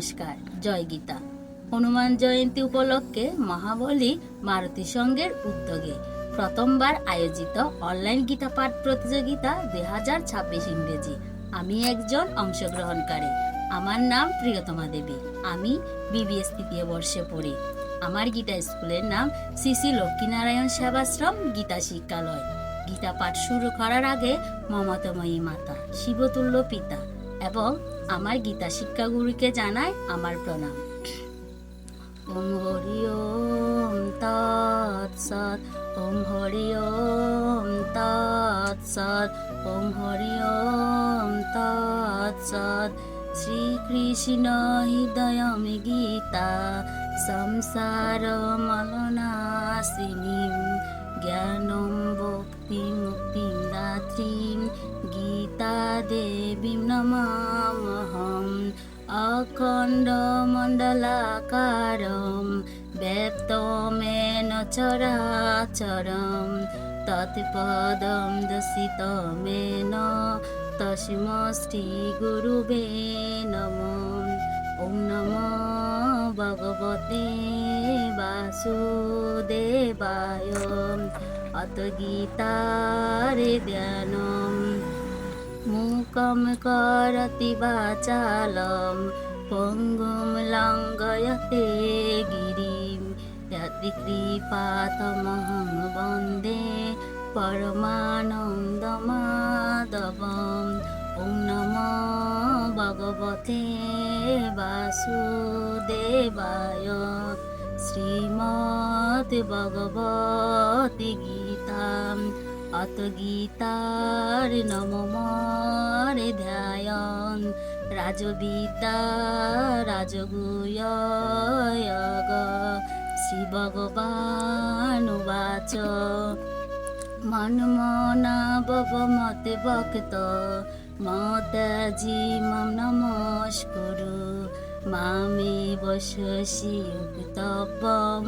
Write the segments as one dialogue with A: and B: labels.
A: নমস্কার জয় গীতা হনুমান জয়ন্তী উপলক্ষে মহাবলী মারুতি সংঘের উদ্যোগে প্রথমবার আয়োজিত অনলাইন গীতা পাঠ প্রতিযোগিতা দুই হাজার ছাব্বিশ ইংরেজি আমি একজন অংশগ্রহণকারী আমার নাম প্রিয়তমা দেবী আমি বিবিএস তৃতীয় বর্ষে পড়ি আমার গীতা স্কুলের নাম শ্রী লক্ষ্মীনারায়ণ সেবাশ্রম গীতা শিক্ষালয় গীতা পাঠ শুরু করার আগে মমতাময়ী মাতা শিবতুল্য পিতা এবং আমার গীতা শিক্ষাগুরুকে জানায় আমার প্রণাম ওম হরি ওম তৎসৎ ওম হরি ওম তৎসৎ ওম হরি ওম তৎসৎ শ্রীকৃষ্ণ হৃদয়ম গীতা সংসার ভক্তি মুক্তি भोक्तिमुक्तिं গীতা দেবী নমা অখণ্ড মণ্ডলাকারম মে নচরাচরম তৎপদম দশিতমেন তসমষ্টি গুরুবে নম ওম নম ভগবতে বাসুদেবায় অত গীতারে দ্যা কম করতি বাচালম পঙ্গুম লঙ্গয়তে গিরিম যতি কৃপাতমহং বন্দে পরমানন্দমাধবম ওম নম ভগবতে বাসুদেবায় শ্রীমদ্ গীতা অত গীতার নমমর ধ্যায়ন রাজবিদ্যা রাজগুয়গ শ্রী ভগবান বাচ মনমনা বব মতে ভক্ত মতাজি মম নমস্কুরু মামেব শশি উক্তব্যম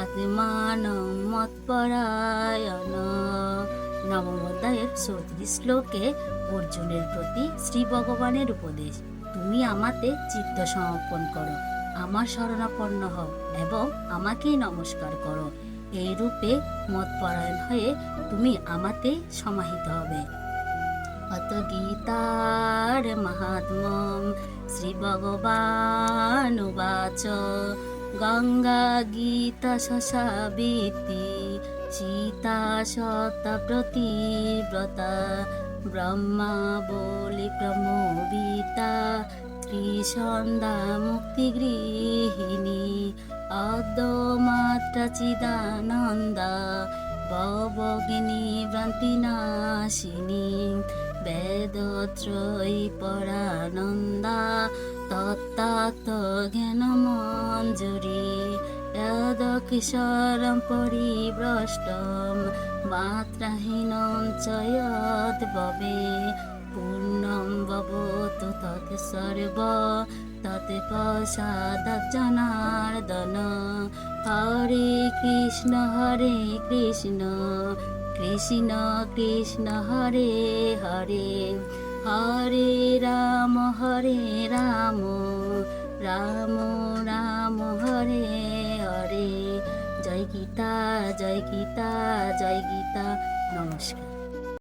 A: আত্মানম মৎপরায়ণ নবম অধ্যায়ের চৌত্রিশ শ্লোকে অর্জুনের প্রতি শ্রী ভগবানের উপদেশ তুমি আমাতে চিত্ত সমর্পণ করো আমার শরণাপন্ন হও এবং আমাকেই নমস্কার করো এই রূপে মতপরায়ণ হয়ে তুমি আমাতে সমাহিত হবে অত গীতার মহাত্ম শ্রী ভগবান গঙ্গা গীতা শশাবিতি সীতা সতা প্রতিব্রতা ব্রহ্মা বলি প্রমোবিতা ত্রিসন্ধা মুক্তিগৃহিণী অদ্যমাত্রা চিদানন্দা ভবগিনী ভ্রান্তিনাশিনী বেদত্রয়ী পরানন্দা তত্ত্বাত্ম জ্ঞান মঞ্জুরী यदक्षरं परिभ्रष्टं मात्राहीनं च यद् भवे पूर्णं भवत् तत् सर्व তত প্রসাদনার্দন হরে কৃষ্ণ হরে কৃষ্ণ কৃষ্ণ কৃষ্ণ হরে হরে হরে রাম হরে রাম রাম রাম জয় গীতা জয় গীতা নমস্কার